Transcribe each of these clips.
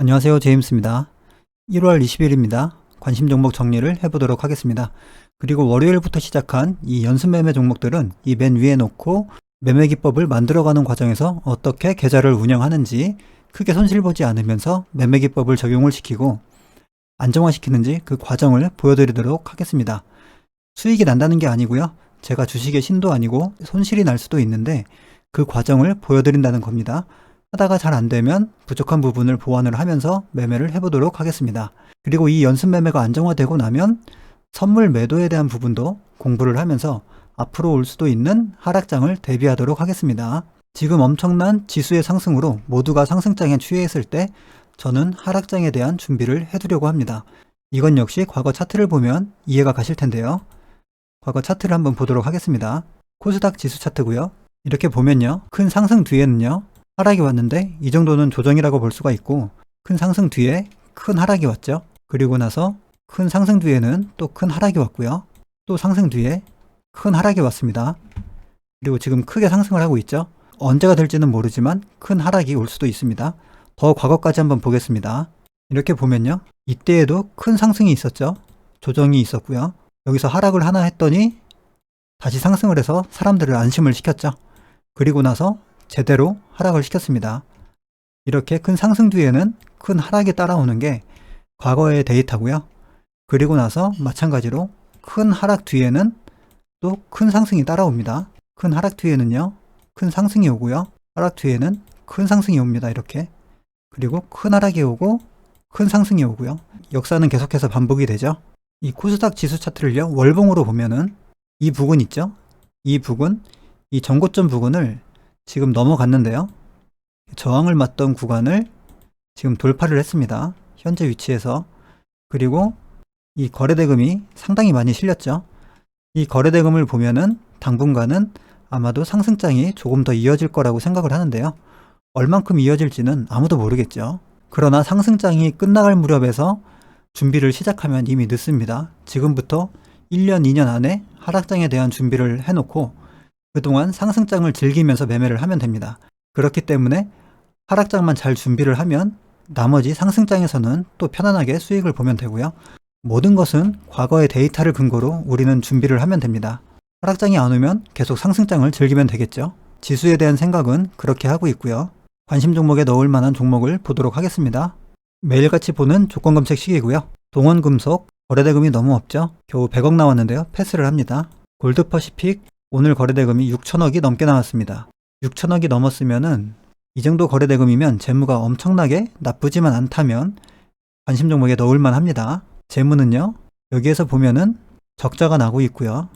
안녕하세요. 제임스입니다. 1월 20일입니다. 관심 종목 정리를 해보도록 하겠습니다. 그리고 월요일부터 시작한 이 연습 매매 종목들은 이 맨 위에 놓고 매매 기법을 만들어가는 과정에서 어떻게 계좌를 운영하는지 크게 손실 보지 않으면서 매매 기법을 적용을 시키고 안정화시키는지 그 과정을 보여드리도록 하겠습니다. 수익이 난다는 게 아니고요. 제가 주식의 신도 아니고 손실이 날 수도 있는데 그 과정을 보여드린다는 겁니다. 하다가 잘 안 되면 부족한 부분을 보완을 하면서 매매를 해보도록 하겠습니다. 그리고 이 연습 매매가 안정화되고 나면 선물 매도에 대한 부분도 공부를 하면서 앞으로 올 수도 있는 하락장을 대비하도록 하겠습니다. 지금 엄청난 지수의 상승으로 모두가 상승장에 취해 있을 때 저는 하락장에 대한 준비를 해두려고 합니다. 이건 역시 과거 차트를 보면 이해가 가실 텐데요. 과거 차트를 한번 보도록 하겠습니다. 코스닥 지수 차트고요. 이렇게 보면요. 큰 상승 뒤에는요. 하락이 왔는데 이 정도는 조정이라고 볼 수가 있고 큰 상승 뒤에 큰 하락이 왔죠. 그리고 나서 큰 상승 뒤에는 또 큰 하락이 왔고요. 또 상승 뒤에 큰 하락이 왔습니다. 그리고 지금 크게 상승을 하고 있죠. 언제가 될지는 모르지만 큰 하락이 올 수도 있습니다. 더 과거까지 한번 보겠습니다. 이렇게 보면요. 이때에도 큰 상승이 있었죠. 조정이 있었고요. 여기서 하락을 하나 했더니 다시 상승을 해서 사람들을 안심을 시켰죠. 그리고 나서 제대로 하락을 시켰습니다. 이렇게 큰 상승 뒤에는 큰 하락이 따라오는 게 과거의 데이터고요. 그리고 나서 마찬가지로 큰 하락 뒤에는 또 큰 상승이 따라옵니다. 큰 하락 뒤에는요, 큰 상승이 오고요. 하락 뒤에는 큰 상승이 옵니다. 이렇게. 그리고 큰 하락이 오고 큰 상승이 오고요. 역사는 계속해서 반복이 되죠. 이 코스닥 지수 차트를요, 월봉으로 보면은 이 부근 있죠? 이 부근, 이 전고점 부근을 지금 넘어갔는데요. 저항을 맞던 구간을 지금 돌파를 했습니다. 현재 위치에서. 그리고 이 거래대금이 상당히 많이 실렸죠. 이 거래대금을 보면은 당분간은 아마도 상승장이 조금 더 이어질 거라고 생각을 하는데요. 얼만큼 이어질지는 아무도 모르겠죠. 그러나 상승장이 끝나갈 무렵에서 준비를 시작하면 이미 늦습니다. 지금부터 1년, 2년 안에 하락장에 대한 준비를 해놓고 그동안 상승장을 즐기면서 매매를 하면 됩니다. 그렇기 때문에 하락장만 잘 준비를 하면 나머지 상승장에서는 또 편안하게 수익을 보면 되고요. 모든 것은 과거의 데이터를 근거로 우리는 준비를 하면 됩니다. 하락장이 안 오면 계속 상승장을 즐기면 되겠죠. 지수에 대한 생각은 그렇게 하고 있고요. 관심 종목에 넣을 만한 종목을 보도록 하겠습니다. 매일같이 보는 조건 검색 시기고요. 동원금속 거래대금이 너무 없죠. 겨우 100억 나왔는데요. 패스를 합니다. 골드퍼시픽 오늘 거래대금이 6천억이 넘게 나왔습니다. 6천억이 넘었으면은 이 정도 거래대금이면 재무가 엄청나게 나쁘지만 않다면 관심 종목에 넣을만 합니다. 재무는요, 여기에서 보면은 적자가 나고 있고요.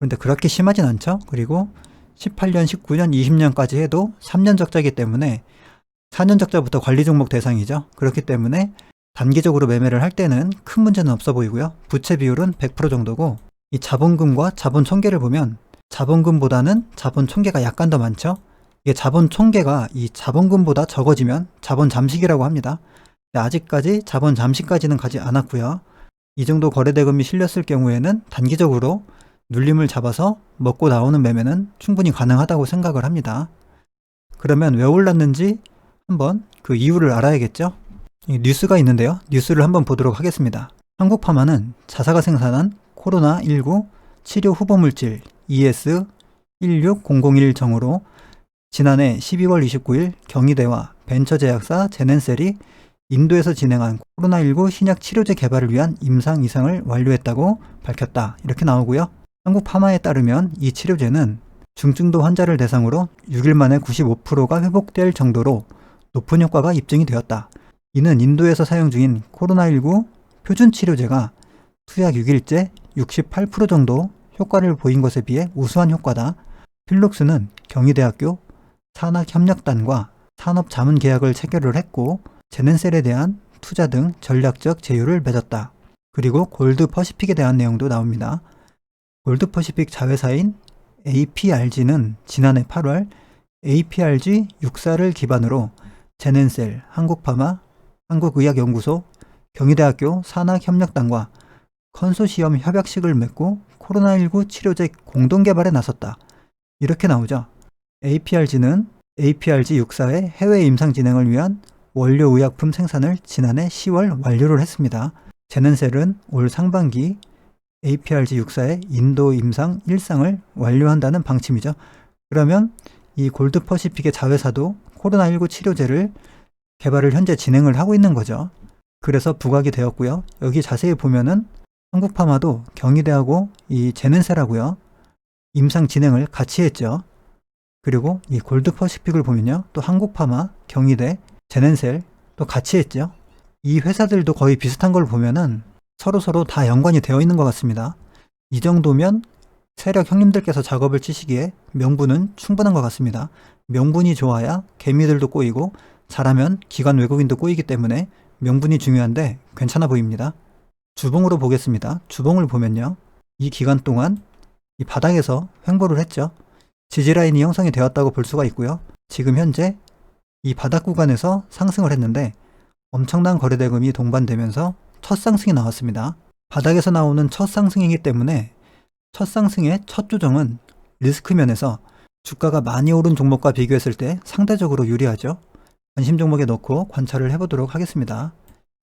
그런데 그렇게 심하진 않죠. 그리고 18년, 19년, 20년까지 해도 3년 적자이기 때문에 4년 적자부터 관리 종목 대상이죠. 그렇기 때문에 단기적으로 매매를 할 때는 큰 문제는 없어 보이고요. 부채 비율은 100% 정도고 이 자본금과 자본 총계를 보면 자본금보다는 자본 총계가 약간 더 많죠. 이게 자본 총계가 이 자본금보다 적어지면 자본 잠식이라고 합니다. 아직까지 자본 잠식까지는 가지 않았고요. 이 정도 거래대금이 실렸을 경우에는 단기적으로 눌림을 잡아서 먹고 나오는 매매는 충분히 가능하다고 생각을 합니다. 그러면 왜 올랐는지 한번 그 이유를 알아야겠죠? 이 뉴스가 있는데요. 뉴스를 한번 보도록 하겠습니다. 한국파마는 자사가 생산한 코로나19 치료 후보물질 ES16001 정으로 지난해 12월 29일 경희대와 벤처제약사 제넨셀이 인도에서 진행한 코로나19 신약 치료제 개발을 위한 임상 이상을 완료했다고 밝혔다. 이렇게 나오고요. 한국 파마에 따르면 이 치료제는 중증도 환자를 대상으로 6일 만에 95%가 회복될 정도로 높은 효과가 입증이 되었다. 이는 인도에서 사용 중인 코로나19 표준 치료제가 투약 6일째 68% 정도 효과를 보인 것에 비해 우수한 효과다. 필록스는 경희대학교 산학협력단과 산업자문 계약을 체결을 했고 제넨셀에 대한 투자 등 전략적 제휴를 맺었다. 그리고 골드 퍼시픽에 대한 내용도 나옵니다. 골드 퍼시픽 자회사인 APRG는 지난해 8월 APRG 64를 기반으로 제넨셀, 한국파마, 한국의학연구소, 경희대학교 산학협력단과 컨소시엄 협약식을 맺고 코로나19 치료제 공동 개발에 나섰다. 이렇게 나오죠. APRG는 APRG 64의 해외 임상 진행을 위한 원료 의약품 생산을 지난해 10월 완료를 했습니다. 제넨셀은 올 상반기 APRG 6사의 인도 임상 1상을 완료한다는 방침이죠. 그러면 이 골드퍼시픽의 자회사도 코로나19 치료제를 개발을 현재 진행을 하고 있는 거죠. 그래서 부각이 되었고요. 여기 자세히 보면은 한국파마도 경희대하고 이 제넨셀하고요. 임상 진행을 같이 했죠. 그리고 이 골드 퍼시픽을 보면요. 또 한국파마, 경희대, 제넨셀 또 같이 했죠. 이 회사들도 거의 비슷한 걸 보면은 서로 서로 다 연관이 되어 있는 것 같습니다. 이 정도면 세력 형님들께서 작업을 치시기에 명분은 충분한 것 같습니다. 명분이 좋아야 개미들도 꼬이고 잘하면 기관 외국인도 꼬이기 때문에 명분이 중요한데 괜찮아 보입니다. 주봉으로 보겠습니다. 주봉을 보면요. 이 기간 동안 이 바닥에서 횡보를 했죠. 지지라인이 형성이 되었다고 볼 수가 있고요. 지금 현재 이 바닥 구간에서 상승을 했는데 엄청난 거래대금이 동반되면서 첫 상승이 나왔습니다. 바닥에서 나오는 첫 상승이기 때문에 첫 상승의 첫 조정은 리스크 면에서 주가가 많이 오른 종목과 비교했을 때 상대적으로 유리하죠. 관심 종목에 넣고 관찰을 해보도록 하겠습니다.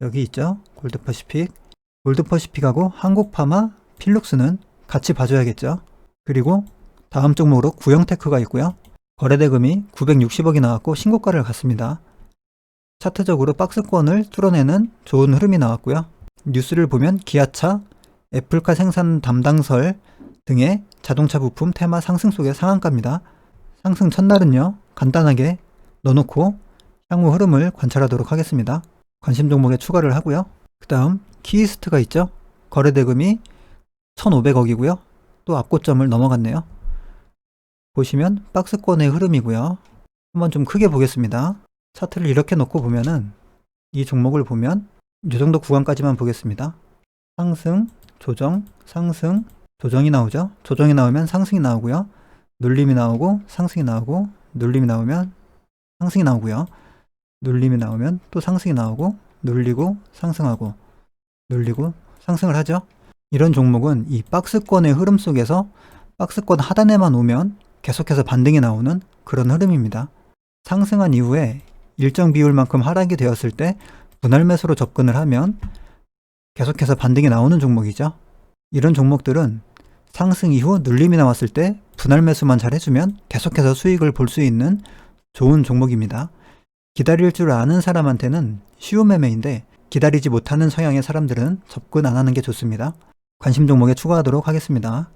여기 있죠. 골드퍼시픽. 골드퍼시픽하고 한국파마, 필룩스는 같이 봐줘야겠죠. 그리고 다음 종목으로 구형테크가 있고요. 거래대금이 960억이 나왔고 신고가를 갔습니다. 차트적으로 박스권을 뚫어내는 좋은 흐름이 나왔고요. 뉴스를 보면 기아차, 애플카 생산 담당설 등의 자동차 부품 테마 상승 속의 상한가입니다. 상승 첫날은요, 간단하게 넣어놓고 향후 흐름을 관찰하도록 하겠습니다. 관심 종목에 추가를 하고요. 그 다음, 키이스트가 있죠? 거래대금이 1,500억이고요. 또 앞고점을 넘어갔네요. 보시면 박스권의 흐름이고요. 한번 좀 크게 보겠습니다. 차트를 이렇게 놓고 보면은 이 종목을 보면 이 정도 구간까지만 보겠습니다. 상승, 조정, 상승, 조정이 나오죠. 조정이 나오면 상승이 나오고요. 눌림이 나오고 상승이 나오고 눌림이 나오면 상승이 나오고요. 눌림이 나오면 또 상승이 나오고 눌리고 상승하고 눌리고 상승을 하죠. 이런 종목은 이 박스권의 흐름 속에서 박스권 하단에만 오면 계속해서 반등이 나오는 그런 흐름입니다. 상승한 이후에 일정 비율만큼 하락이 되었을 때 분할 매수로 접근을 하면 계속해서 반등이 나오는 종목이죠. 이런 종목들은 상승 이후 눌림이 나왔을 때 분할 매수만 잘 해주면 계속해서 수익을 볼 수 있는 좋은 종목입니다. 기다릴 줄 아는 사람한테는 쉬운 매매인데 기다리지 못하는 성향의 사람들은 접근 안 하는 게 좋습니다. 관심 종목에 추가하도록 하겠습니다.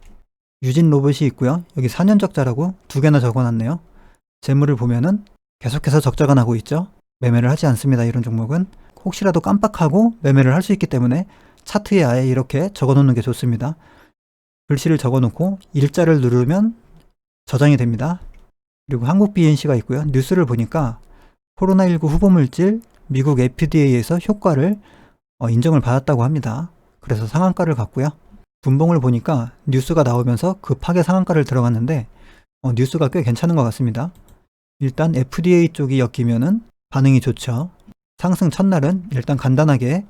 유진 로봇이 있고요. 여기 4년 적자라고 두 개나 적어놨네요. 재물을 보면은 계속해서 적자가 나고 있죠. 매매를 하지 않습니다. 이런 종목은 혹시라도 깜빡하고 매매를 할 수 있기 때문에 차트에 아예 이렇게 적어놓는 게 좋습니다. 글씨를 적어놓고 일자를 누르면 저장이 됩니다. 그리고 한국 BNC가 있고요. 뉴스를 보니까 코로나19 후보물질 미국 FDA에서 효과를 어, 인정을 받았다고 합니다. 그래서 상한가를 갔고요. 분봉을 보니까 뉴스가 나오면서 급하게 상한가를 들어갔는데 어, 뉴스가 꽤 괜찮은 것 같습니다. 일단 FDA 쪽이 엮이면은 반응이 좋죠. 상승 첫날은 일단 간단하게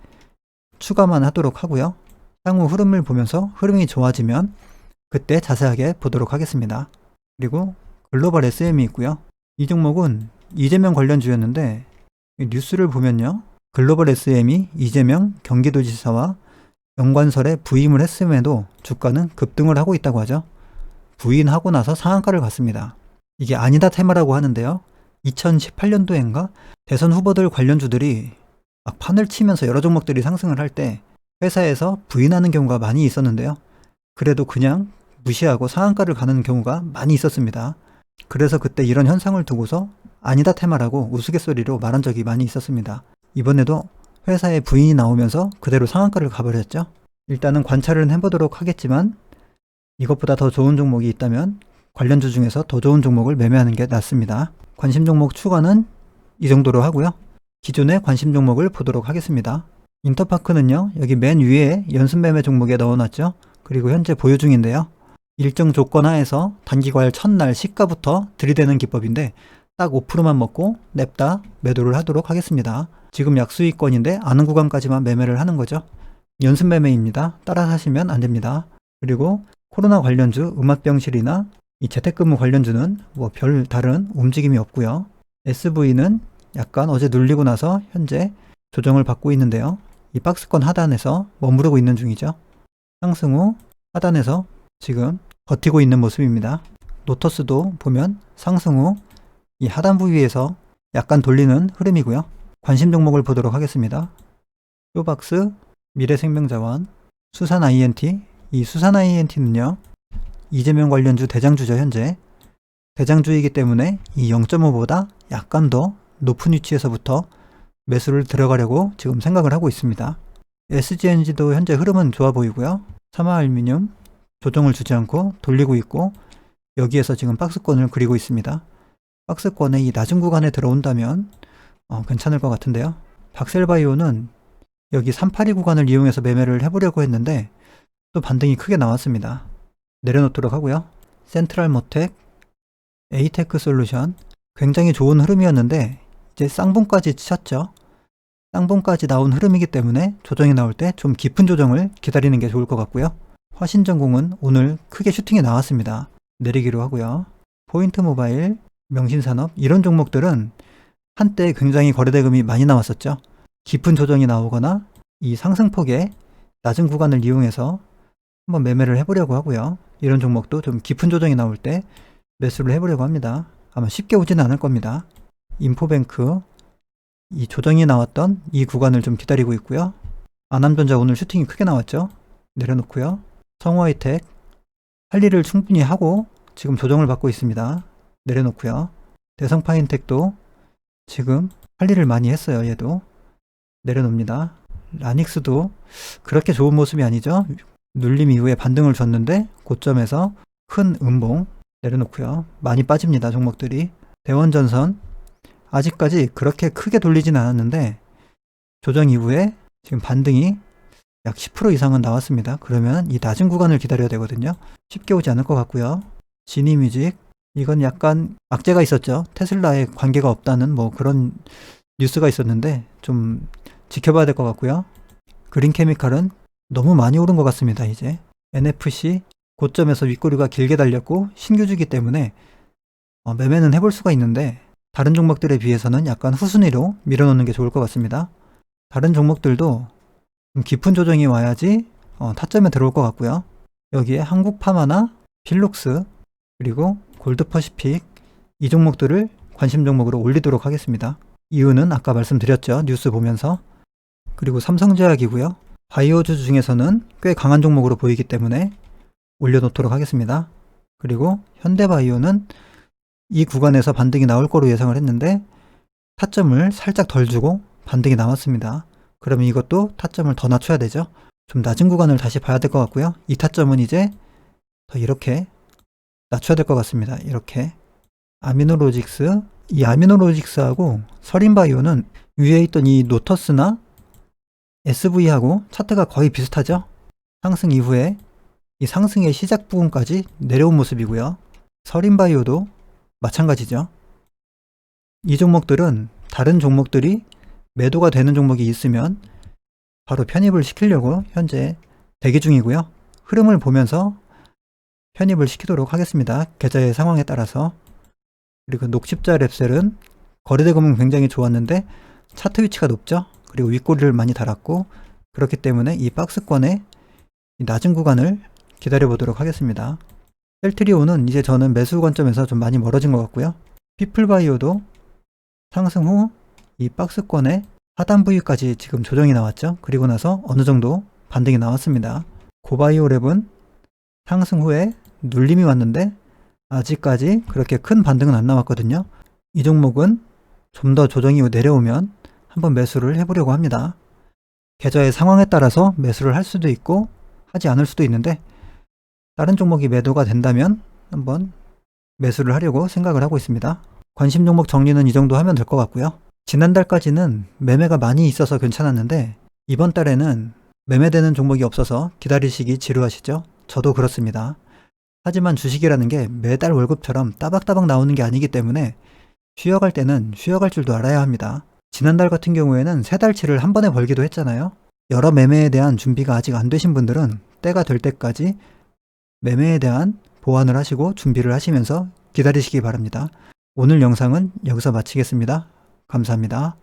추가만 하도록 하고요. 향후 흐름을 보면서 흐름이 좋아지면 그때 자세하게 보도록 하겠습니다. 그리고 글로벌 SM이 있고요. 이 종목은 이재명 관련 주였는데 뉴스를 보면요. 글로벌 SM이 이재명 경기도지사와 연관설에 부임을 했음에도 주가는 급등을 하고 있다고 하죠. 부인하고 나서 상한가를 갔습니다. 이게 아니다 테마라고 하는데요. 2018년도엔가 대선 후보들 관련주들이 막 판을 치면서 여러 종목들이 상승을 할 때 회사에서 부인하는 경우가 많이 있었는데요. 그래도 그냥 무시하고 상한가를 가는 경우가 많이 있었습니다. 그래서 그때 이런 현상을 두고서 아니다 테마라고 우스갯소리로 말한 적이 많이 있었습니다. 이번에도 회사에 부인이 나오면서 그대로 상한가를 가버렸죠. 일단은 관찰을 해보도록 하겠지만 이것보다 더 좋은 종목이 있다면 관련주 중에서 더 좋은 종목을 매매하는 게 낫습니다. 관심 종목 추가는 이 정도로 하고요. 기존의 관심 종목을 보도록 하겠습니다. 인터파크는요, 여기 맨 위에 연습 매매 종목에 넣어놨죠. 그리고 현재 보유 중인데요. 일정 조건 하에서 단기과열 첫날 시가부터 들이대는 기법인데 딱 5%만 먹고 냅다 매도를 하도록 하겠습니다. 지금 약수익권인데 아는 구간까지만 매매를 하는 거죠. 연습 매매입니다. 따라 사시면 안 됩니다. 그리고 코로나 관련주 음압병실이나 이 재택근무 관련주는 뭐 별 다른 움직임이 없고요. SV는 약간 어제 눌리고 나서 현재 조정을 받고 있는데요. 이 박스권 하단에서 머무르고 있는 중이죠. 상승 후 하단에서 지금 버티고 있는 모습입니다. 노터스도 보면 상승 후 이 하단 부 위에서 약간 돌리는 흐름이고요. 관심 종목을 보도록 하겠습니다. 쇼박스, 미래생명자원, 수산 INT. 이 수산 INT는요. 이재명 관련주 대장주죠, 현재. 대장주이기 때문에 이 0.5보다 약간 더 높은 위치에서부터 매수를 들어가려고 지금 생각을 하고 있습니다. SGNG도 현재 흐름은 좋아 보이고요. 사마알미늄 조정을 주지 않고 돌리고 있고 여기에서 지금 박스권을 그리고 있습니다. 박스권의 이 낮은 구간에 들어온다면 어, 괜찮을 것 같은데요. 박셀바이오는 여기 382 구간을 이용해서 매매를 해보려고 했는데 또 반등이 크게 나왔습니다. 내려놓도록 하고요. 센트럴 모텍, 에이테크 솔루션 굉장히 좋은 흐름이었는데 이제 쌍봉까지 쳤죠. 쌍봉까지 나온 흐름이기 때문에 조정이 나올 때 좀 깊은 조정을 기다리는 게 좋을 것 같고요. 화신전공은 오늘 크게 슈팅이 나왔습니다. 내리기로 하고요. 포인트 모바일, 명신산업 이런 종목들은 한때 굉장히 거래대금이 많이 나왔었죠. 깊은 조정이 나오거나 이 상승폭의 낮은 구간을 이용해서 한번 매매를 해보려고 하고요. 이런 종목도 좀 깊은 조정이 나올 때 매수를 해보려고 합니다. 아마 쉽게 오지는 않을 겁니다. 인포뱅크 이 조정이 나왔던 이 구간을 좀 기다리고 있고요. 아남전자 오늘 슈팅이 크게 나왔죠. 내려놓고요. 성화이텍 할 일을 충분히 하고 지금 조정을 받고 있습니다. 내려놓고요. 대성파인텍도 지금 할 일을 많이 했어요. 얘도 내려놓습니다. 라닉스도 그렇게 좋은 모습이 아니죠. 눌림 이후에 반등을 줬는데 고점에서 큰 음봉 내려놓고요. 많이 빠집니다. 종목들이 대원전선 아직까지 그렇게 크게 돌리진 않았는데 조정 이후에 지금 반등이 약 10% 이상은 나왔습니다. 그러면 이 낮은 구간을 기다려야 되거든요. 쉽게 오지 않을 것 같고요. 지니뮤직 이건 약간 악재가 있었죠. 테슬라에 관계가 없다는 뭐 그런 뉴스가 있었는데 좀 지켜봐야 될 것 같고요. 그린 케미칼은 너무 많이 오른 것 같습니다. 이제 NFC 고점에서 윗꼬리가 길게 달렸고 신규주기 때문에 어, 매매는 해볼 수가 있는데 다른 종목들에 비해서는 약간 후순위로 밀어놓는 게 좋을 것 같습니다. 다른 종목들도 좀 깊은 조정이 와야지 어, 타점에 들어올 것 같고요. 여기에 한국파마나 필룩스 그리고 골드퍼시픽 이 종목들을 관심 종목으로 올리도록 하겠습니다. 이유는 아까 말씀드렸죠. 뉴스 보면서 그리고 삼성제약이고요. 바이오주 중에서는 꽤 강한 종목으로 보이기 때문에 올려놓도록 하겠습니다. 그리고 현대바이오는 이 구간에서 반등이 나올 거로 예상을 했는데 타점을 살짝 덜 주고 반등이 나왔습니다. 그러면 이것도 타점을 더 낮춰야 되죠. 좀 낮은 구간을 다시 봐야 될 것 같고요. 이 타점은 이제 더 이렇게 낮춰야 될 것 같습니다. 이렇게 아미노로직스 이 아미노로직스하고 서린바이오는 위에 있던 이 노터스나 SV하고 차트가 거의 비슷하죠. 상승 이후에 이 상승의 시작 부분까지 내려온 모습이고요. 서린바이오도 마찬가지죠. 이 종목들은 다른 종목들이 매도가 되는 종목이 있으면 바로 편입을 시키려고 현재 대기 중이고요. 흐름을 보면서 편입을 시키도록 하겠습니다. 계좌의 상황에 따라서. 그리고 녹십자 랩셀은 거래대금은 굉장히 좋았는데 차트 위치가 높죠. 그리고 윗꼬리를 많이 달았고 그렇기 때문에 이 박스권의 이 낮은 구간을 기다려 보도록 하겠습니다. 셀트리오는 이제 저는 매수 관점에서 좀 많이 멀어진 것 같고요. 피플바이오도 상승 후 이 박스권의 하단 부위까지 지금 조정이 나왔죠. 그리고 나서 어느 정도 반등이 나왔습니다. 고바이오랩은 상승 후에 눌림이 왔는데 아직까지 그렇게 큰 반등은 안 나왔거든요. 이 종목은 좀 더 조정이 내려오면 한번 매수를 해보려고 합니다. 계좌의 상황에 따라서 매수를 할 수도 있고 하지 않을 수도 있는데 다른 종목이 매도가 된다면 한번 매수를 하려고 생각을 하고 있습니다. 관심 종목 정리는 이 정도 하면 될 것 같고요. 지난달까지는 매매가 많이 있어서 괜찮았는데 이번 달에는 매매되는 종목이 없어서 기다리시기 지루하시죠? 저도 그렇습니다. 하지만 주식이라는 게 매달 월급처럼 따박따박 나오는 게 아니기 때문에 쉬어갈 때는 쉬어갈 줄도 알아야 합니다. 지난달 같은 경우에는 세 달치를 한 번에 벌기도 했잖아요. 여러 매매에 대한 준비가 아직 안 되신 분들은 때가 될 때까지 매매에 대한 보완을 하시고 준비를 하시면서 기다리시기 바랍니다. 오늘 영상은 여기서 마치겠습니다. 감사합니다.